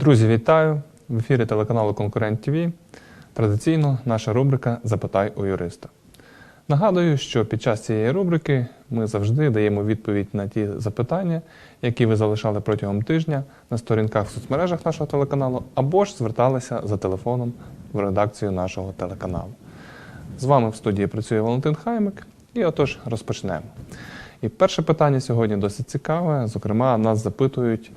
Друзі, вітаю! В ефірі телеканалу Конкурент ТВ. Традиційно наша рубрика Запитай у юриста. Нагадую, що під час цієї рубрики ми завжди даємо відповідь на ті запитання, які ви залишали протягом тижня на сторінках в соцмережах нашого телеканалу, або ж зверталися за телефоном в редакцію нашого телеканалу. З вами в студії працює Валентин Хаймик, і отож розпочнемо. І перше питання сьогодні досить цікаве. Зокрема, нас запитують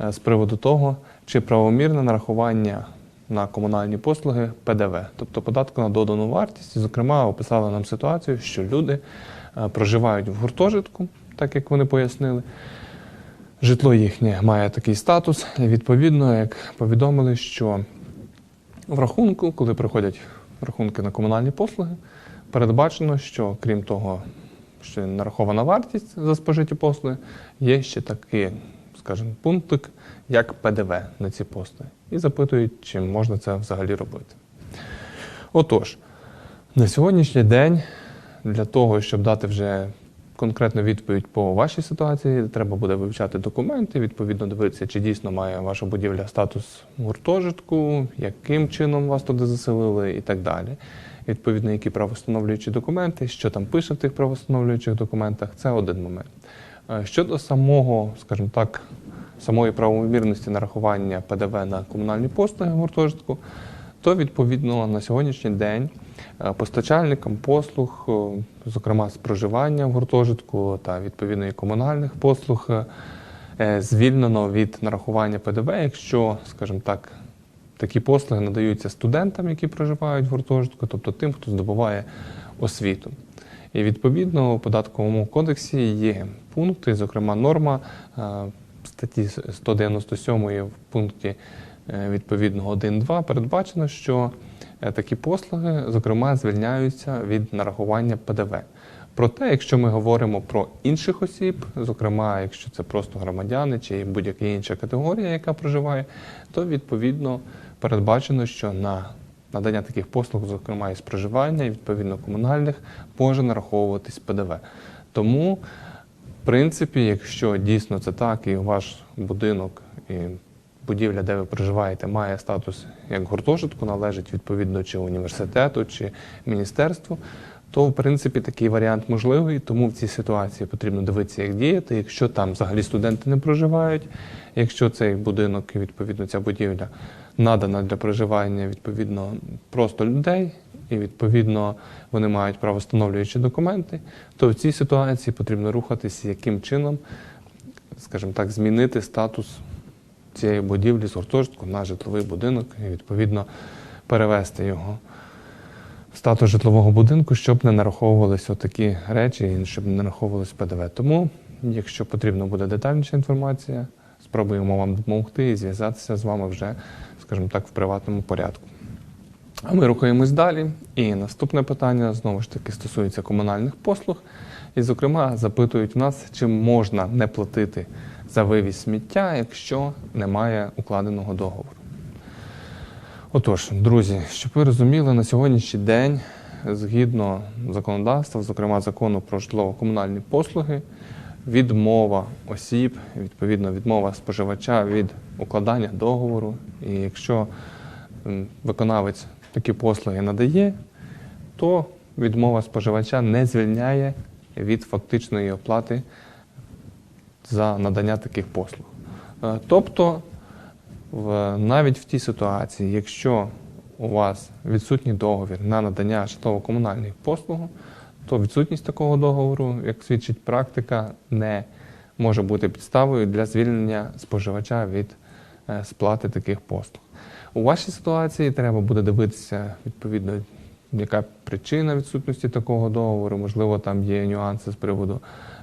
е, з приводу того, чи правомірне нарахування на комунальні послуги ПДВ, тобто податку на додану вартість. Зокрема, описали нам ситуацію, що люди е, проживають в гуртожитку, так як вони пояснили. Житло їхнє має такий статус, відповідно, як повідомили, що в рахунку, коли приходять рахунки на комунальні послуги, передбачено, що крім того, що нарахована вартість за спожиті послуги, є ще такий, скажімо, пунктик, як ПДВ на ці послуги. І запитують, чи можна це взагалі робити. Отож, на сьогоднішній день для того, щоб дати вже конкретну відповідь по вашій ситуації, треба буде вивчати документи, відповідно дивитися, чи дійсно має ваша будівля статус гуртожитку, яким чином вас туди заселили і так далі. Відповідно, які правостановлюючі документи, що там пише в тих правостановлюючих документах, це один момент. Е, Щодо самого, скажімо так, самої правомірності нарахування ПДВ на комунальні послуги гуртожитку, то відповідно на сьогоднішній день е, постачальникам послуг, е, зокрема з проживання в гуртожитку та відповідно і комунальних послуг, е, звільнено від нарахування ПДВ, якщо, скажімо так, такі послуги надаються студентам, які проживають в гуртожитку, тобто тим, хто здобуває освіту. І відповідно у податковому кодексі є пункти, зокрема норма статті 197 в пункті е, відповідного 1.2 передбачено, що е, такі послуги, зокрема, звільняються від нарахування ПДВ. Проте, якщо ми говоримо про інших осіб, зокрема, якщо це просто громадяни чи будь-яка інша категорія, яка проживає, то відповідно передбачено, що на надання таких послуг, зокрема із проживання і відповідно комунальних, може нараховуватись ПДВ. Тому, принципі, якщо дійсно це так, і ваш будинок і будівля, де ви проживаєте, має статус як гуртожитку, належить відповідно чи університету, чи міністерству, то в принципі такий варіант можливий, тому в цій ситуації потрібно дивитися, як діяти. Якщо там взагалі студенти не проживають, якщо цей будинок і відповідно ця будівля надана для проживання відповідно просто людей, і відповідно вони мають правостановлюючі документи, то в цій ситуації потрібно рухатися, яким чином, скажімо так, змінити статус цієї будівлі з гуртожитку на житловий будинок і відповідно перевести його в статус житлового будинку, щоб не нараховувалися такі речі і щоб не нараховувалось ПДВ. Тому, якщо потрібна буде детальніша інформація, спробуємо вам допомогти і зв'язатися з вами вже, скажімо так, в приватному порядку. А ми рухаємось далі. І наступне питання знову ж таки стосується комунальних послуг. І, зокрема, запитують нас, чи можна не платити за вивіз сміття, якщо немає укладеного договору. Отож, друзі, щоб ви розуміли, на сьогоднішній день, згідно законодавства, зокрема закону про житлово-комунальні послуги, відмова осіб, відповідно, відмова споживача від укладання договору. І якщо виконавець такі послуги надає, то відмова споживача не звільняє від фактичної оплати за надання таких послуг. Е, Тобто, навіть в тій ситуації, якщо у вас відсутній договір на надання житлово-комунальних послуг, то відсутність такого договору, як свідчить практика, не може бути підставою для звільнення споживача від е, сплати таких послуг. У вашій ситуації треба буде дивитися відповідно, яка причина відсутності такого договору. Можливо, там є нюанси з приводу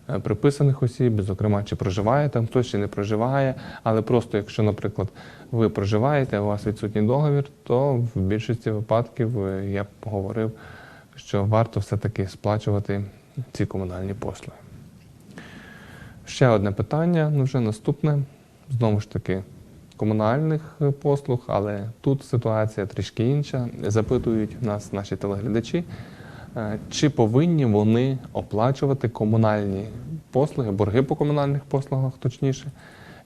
е, приписаних осіб, зокрема, чи проживає там хтось, чи не проживає. Але просто якщо, наприклад, ви проживаєте, а у вас відсутній договір, то в більшості випадків е, я б говорив, що варто все-таки сплачувати ці комунальні послуги. Ще одне питання, ну вже наступне. Знову ж таки, комунальних е, послуг, але тут ситуація трішки інша. Запитують нас наші телеглядачі, е, чи повинні вони оплачувати комунальні послуги, борги по комунальних послугах, точніше,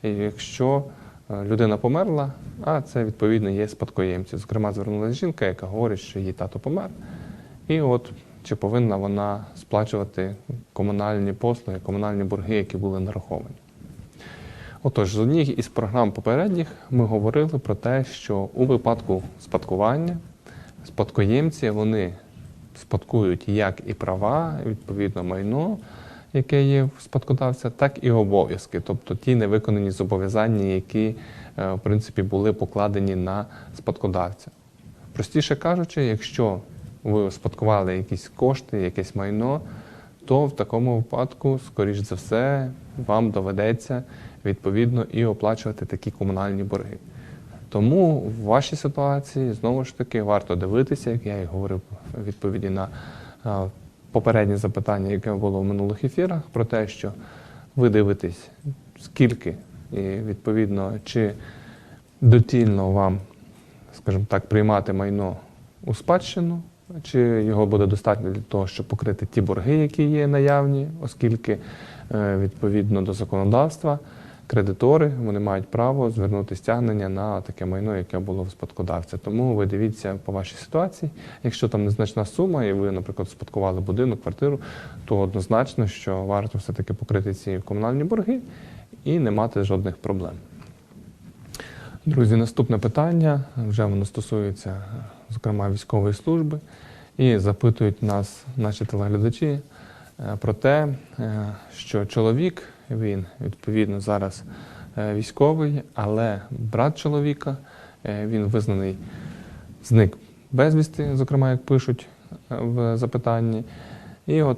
якщо е, людина померла, а це відповідно є спадкоємці. Зокрема, звернулася жінка, яка говорить, що її тато помер. І от чи повинна вона сплачувати комунальні послуги, комунальні борги, які були нараховані. Отож, з однієї із програм попередніх ми говорили про те, що у випадку спадкування спадкоємці вони спадкують як і права, відповідно майно, яке є в спадкодавця, так і обов'язки, тобто ті невиконані зобов'язання, які е, в принципі були покладені на спадкодавця. Простіше кажучи, якщо ви спадкували якісь кошти, якесь майно, то в такому випадку, скоріш за все, вам доведеться відповідно і оплачувати такі комунальні борги. Тому в вашій ситуації знову ж таки варто дивитися, як я і говорив у відповіді на попереднє запитання, яке було в минулих ефірах, про те, що ви дивитесь, скільки і відповідно, чи доцільно вам, скажімо так, приймати майно у спадщину, чи його буде достатньо для того, щоб покрити ті борги, які є наявні, оскільки е, відповідно до законодавства кредитори вони мають право звернути стягнення на таке майно, яке було в спадкодавця. Тому ви дивіться по вашій ситуації. Якщо там незначна сума, і ви, наприклад, спадкували будинок, квартиру, то однозначно, що варто все-таки покрити ці комунальні борги і не мати жодних проблем. Друзі, наступне питання вже воно стосується, зокрема, військової служби, і запитують нас наші телеглядачі е, про те, е, що чоловік він відповідно зараз е, військовий, але брат чоловіка він визнаний зник безвісти, зокрема, як пишуть в запитанні. І от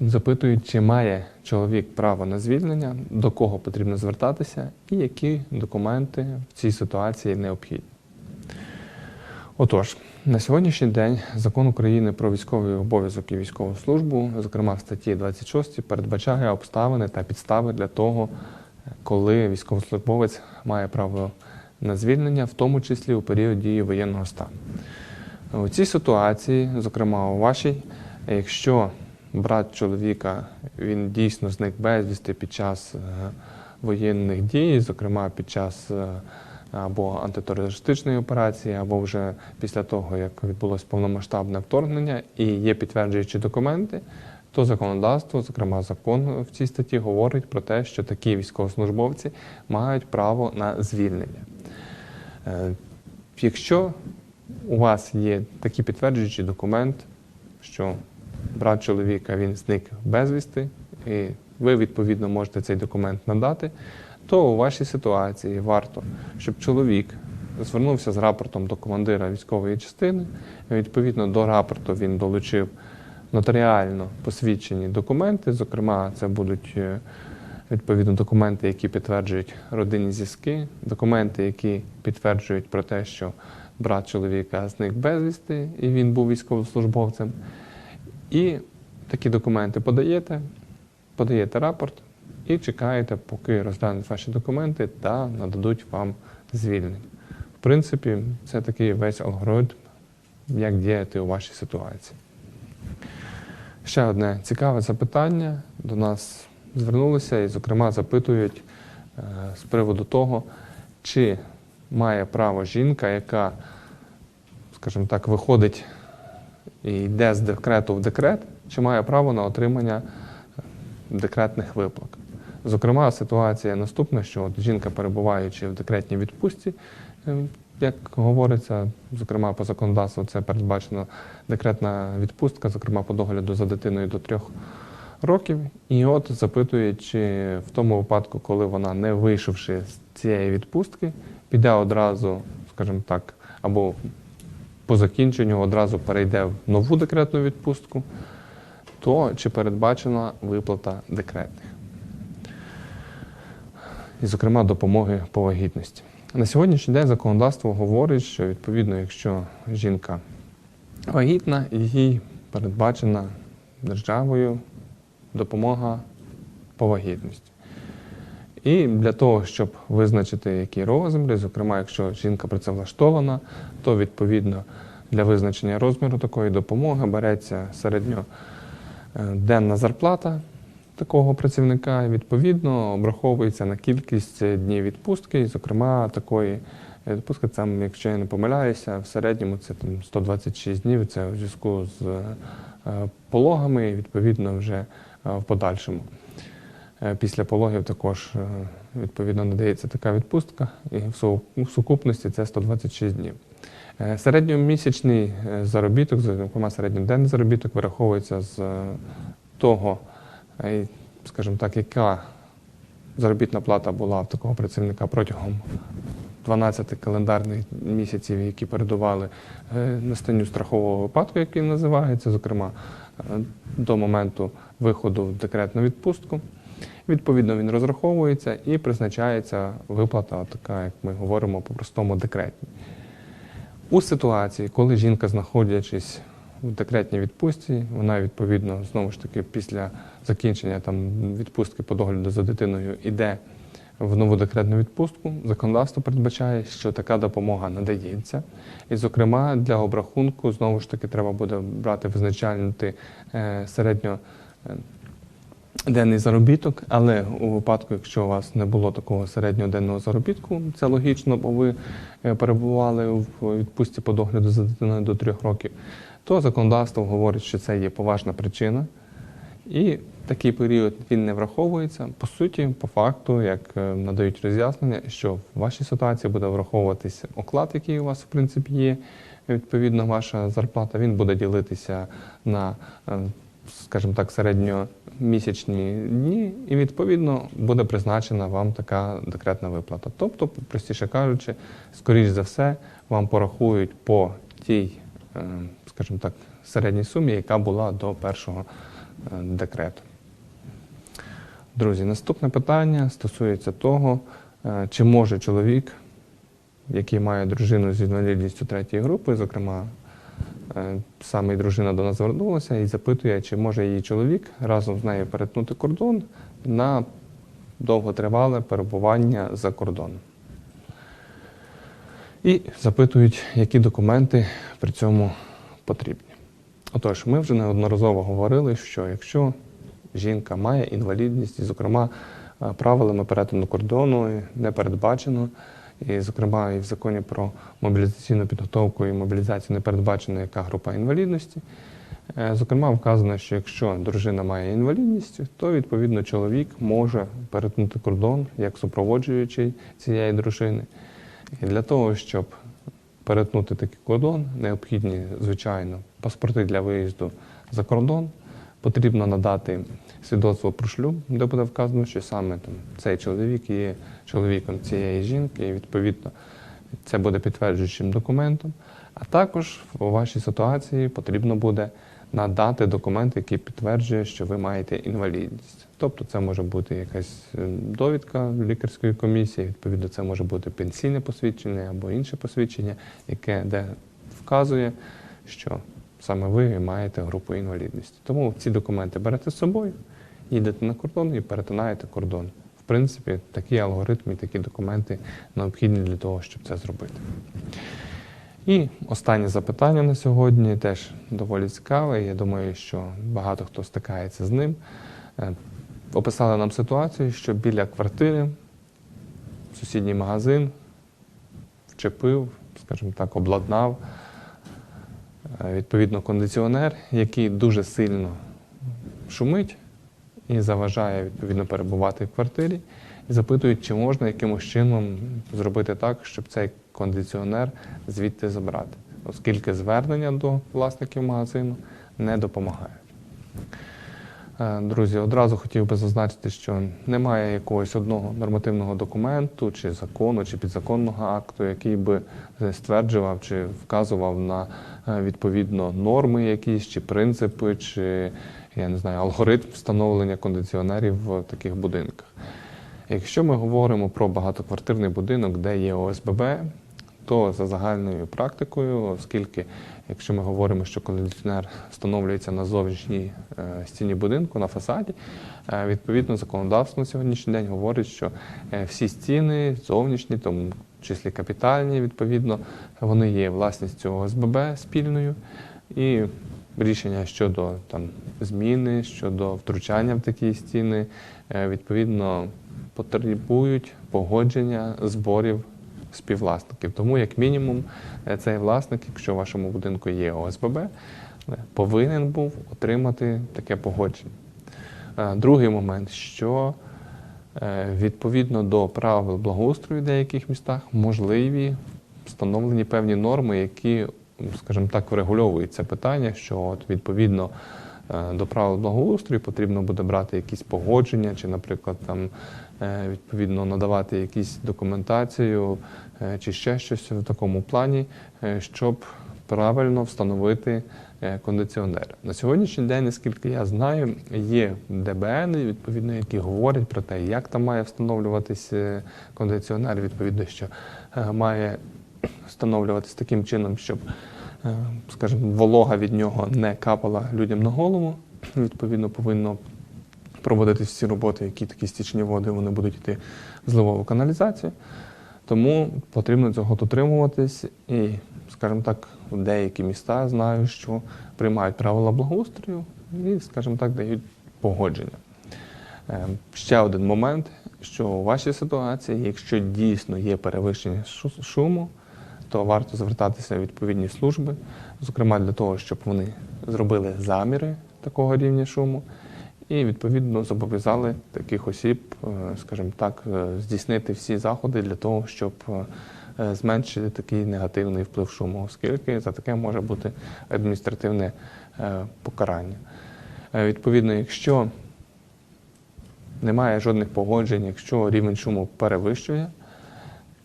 запитують, чи має чоловік право на звільнення, до кого потрібно звертатися, і які документи в цій ситуації необхідні. Отож, на сьогоднішній день закон України про військовий обов'язок і військову службу, зокрема в статті 26, передбачає обставини та підстави для того, коли військовослужбовець має право на звільнення, в тому числі у період дії воєнного стану. У цій ситуації, зокрема у вашій, якщо брат чоловіка він дійсно зник безвісти під час е, воєнних дій, зокрема під час е, або антитерористичної операції, або вже після того, як відбулось повномасштабне вторгнення і є підтверджуючі документи, то законодавство, зокрема закон в цій статті, говорить про те, що такі військовослужбовці мають право на звільнення. Е, Якщо у вас є такий підтверджуючий документ, що брат чоловіка він зник безвісти, і ви відповідно можете цей документ надати, то у вашій ситуації варто, щоб чоловік звернувся з рапортом до командира військової частини. Відповідно до рапорту він долучив нотаріально посвідчені документи. Зокрема, це будуть е, відповідно документи, які підтверджують родинні зв'язки, документи, які підтверджують про те, що брат чоловіка зник безвісти, і він був військовослужбовцем. І такі документи подаєте, подаєте рапорт і чекаєте, поки розглянуть ваші документи та нададуть вам звільнення. В принципі, це такий весь алгоритм, як діяти у вашій ситуації. Ще одне цікаве запитання до нас звернулися і, зокрема, запитують е, з приводу того, чи має право жінка, яка, скажімо так, виходить і йде з декрету в декрет, чи має право на отримання декретних виплат. Зокрема, ситуація наступна, що от жінка, перебуваючи в декретній відпустці, е, як говориться, зокрема по законодавству, це передбачено декретна відпустка, зокрема по догляду за дитиною до трьох років. І от запитують, чи в тому випадку, коли вона, не вийшовши з цієї відпустки, піде одразу, скажімо так, або по закінченню одразу перейде в нову декретну відпустку, то чи передбачена виплата декретних? І, зокрема, допомоги по вагітності. На сьогоднішній день законодавство говорить, що відповідно, якщо жінка вагітна, їй передбачена державою допомога по вагітності. І для того, щоб визначити, які розміри, зокрема, якщо жінка працевлаштована, то відповідно для визначення розміру такої допомоги береться середньоденна зарплата такого працівника відповідно обраховується на кількість днів відпустки. І, зокрема, такої е, відпустки, там, якщо я не помиляюся, в середньому це там 126 днів. Це у зв'язку з е, пологами, і відповідно вже е, в подальшому. Після пологів також відповідно надається така відпустка, і в сукупності це 126 днів. Середньомісячний заробіток, зокрема середньоденний заробіток, вираховується з того, скажімо так, яка заробітна плата була в такого працівника протягом 12 календарних місяців, які передували е, настанню страхового випадку, який називається, зокрема е, до моменту виходу в декретну відпустку. Відповідно, він розраховується і призначається виплата, така, як ми говоримо по-простому, декретній. У ситуації, коли жінка, знаходячись в декретній відпустці, вона відповідно знову ж таки після закінчення там відпустки по догляду за дитиною іде в нову декретну відпустку. Законодавство передбачає, що така допомога надається. І, зокрема, для обрахунку знову ж таки треба буде брати визначальнити е, середньо. е, Денний заробіток, але у випадку, якщо у вас не було такого середнього денного заробітку, це логічно, бо ви е, перебували в відпустці по догляду за дитиною до трьох років, то законодавство говорить, що це є поважна причина, і такий період він не враховується. По суті, по факту, як е, надають роз'яснення, що в вашій ситуації буде враховуватися оклад, який у вас в принципі є. Відповідно, ваша зарплата він буде ділитися на, е, скажімо так, середньомісячні дні, і відповідно буде призначена вам така декретна виплата. Тобто, простіше кажучи, скоріш за все, вам порахують по тій, е, скажімо так, середній сумі, яка була до першого е, декрету. Друзі, наступне питання стосується того, е, чи може чоловік, який має дружину з інвалідністю третьої групи, зокрема, е, саме і дружина до нас звернулася і запитує, чи може її чоловік разом з нею перетнути кордон на довготривале перебування за кордоном. І запитують, які документи при цьому потрібні. Отож, ми вже неодноразово говорили, що якщо жінка має інвалідність, і, зокрема, е, правилами перетину кордону не передбачено, і, зокрема, і в законі про мобілізаційну підготовку і мобілізацію не передбачена яка група інвалідності. Е, Зокрема, вказано, що якщо дружина має інвалідність, то відповідно чоловік може перетнути кордон як супроводжуючий цієї дружини. І для того, щоб перетнути такий кордон, необхідні, звичайно, паспорти для виїзду за кордон. Потрібно надати свідоцтво про шлюб, де буде вказано, що саме там, цей чоловік є чоловіком цієї жінки, і відповідно це буде підтверджуючим документом. А також у вашій ситуації потрібно буде надати документ, який підтверджує, що ви маєте інвалідність. Тобто це може бути якась е, довідка лікарської комісії, відповідно, це може бути пенсійне посвідчення або інше посвідчення, яке де вказує, що саме ви маєте групу інвалідності. Тому ці документи берете з собою, їдете на кордон і перетинаєте кордон. В принципі, такі алгоритми, такі документи необхідні для того, щоб це зробити. І останнє запитання на сьогодні теж доволі цікаве. Я думаю, що багато хто стикається з ним. Е, Описали нам ситуацію, що біля квартири сусідній магазин вчепив, скажімо так, обладнав е, відповідно кондиціонер, який дуже сильно шумить і заважає відповідно перебувати в квартирі. І запитують, чи можна якимось чином зробити так, щоб цей кондиціонер звідти забрати, оскільки звернення до власників магазину не допомагають. Е, Друзі, одразу хотів би зазначити, що немає якогось одного нормативного документу, чи закону, чи підзаконного акту, який би е, стверджував чи вказував на е, відповідно норми якісь, чи принципи, чи я не знаю, алгоритм встановлення кондиціонерів в таких будинках. Якщо ми говоримо про багатоквартирний будинок, де є ОСББ, то за загальною практикою, оскільки якщо ми говоримо, що кондиціонер встановлюється на зовнішній е, стіні будинку, на фасаді, е, відповідно законодавство на сьогоднішній день говорить, що е, всі стіни зовнішні, в тому числі капітальні, відповідно, вони є власністю ОСББ спільною. І рішення щодо там, зміни, щодо втручання в такі стіни, відповідно, потребують погодження зборів співвласників. Тому, як мінімум, е, цей власник, якщо в вашому будинку є ОСББ, е, повинен був отримати таке погодження. Е, Другий момент, що відповідно до правил благоустрою в деяких містах можливі встановлені певні норми, які, скажімо так, врегульовують це питання, що от відповідно до правил благоустрою потрібно буде брати якісь погодження, чи, наприклад, там е, відповідно надавати якісь документацію е, чи ще щось в такому плані, е, щоб правильно встановити е, кондиціонер. На сьогоднішній день, наскільки я знаю, є ДБН, відповідно, які говорять про те, як там має встановлюватись е, кондиціонер, відповідно, що е, має встановлюватись таким чином, щоб, е, скажімо, волога від нього не капала людям на голову. Відповідно, повинно проводитись всі роботи, які такі стічні води вони будуть йти в зливову каналізацію. Тому потрібно цього дотримуватись і, скажімо так, деякі міста знаю, що приймають правила благоустрою і, скажімо так, дають погодження. Е, Ще один момент, що у вашій ситуації, якщо дійсно є перевищення шуму, то варто звертатися в відповідні служби, зокрема для того, щоб вони зробили заміри такого рівня шуму і відповідно зобов'язали таких осіб, е, скажімо так, е, здійснити всі заходи для того, щоб е, зменшити такий негативний вплив шуму, оскільки за таке може бути адміністративне покарання. Відповідно, якщо немає жодних погоджень, якщо рівень шуму перевищує,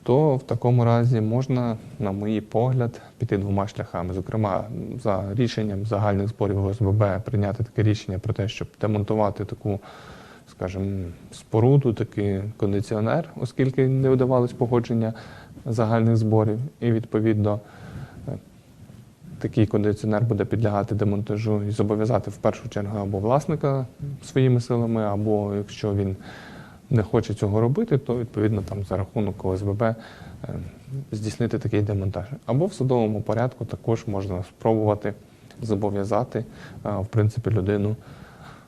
то в такому разі можна, на мій погляд, піти двома шляхами. Зокрема, за рішенням загальних зборів ОСББ прийняти таке рішення про те, щоб демонтувати таку, скажімо, споруду, такий кондиціонер, оскільки не видавалось погодження загальних зборів, і відповідно. е, Такий кондиціонер буде підлягати демонтажу і зобов'язати в першу чергу або власника своїми силами, або якщо він не хоче цього робити, то відповідно там за рахунок ОСББ е, здійснити такий демонтаж. Або в судовому порядку також можна спробувати зобов'язати е, в принципі людину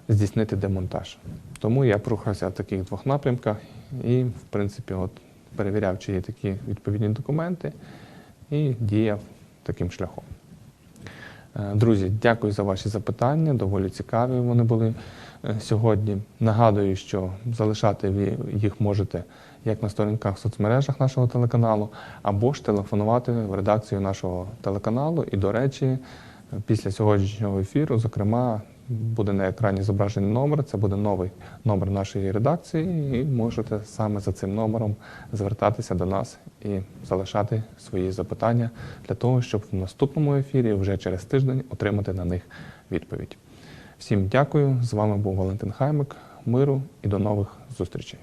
здійснити демонтаж. Тому я рухався в таких двох напрямках і, в принципі, от перевіряв, чи є такі відповідні документи, і діяв таким шляхом. Е, Друзі, дякую за ваші запитання. Доволі цікаві вони були сьогодні. Нагадую, що залишати ви їх можете як на сторінках в соцмережах нашого телеканалу, або ж телефонувати в редакцію нашого телеканалу. І, до речі, е, після сьогоднішнього ефіру, зокрема, буде на екрані зображений номер. Це буде новий номер нашої редакції, і можете саме за цим номером звертатися до нас і залишати свої запитання для того, щоб в наступному ефірі вже через тиждень отримати на них відповідь. Всім дякую. З вами був Валентин Хаймик. Миру і до нових зустрічей.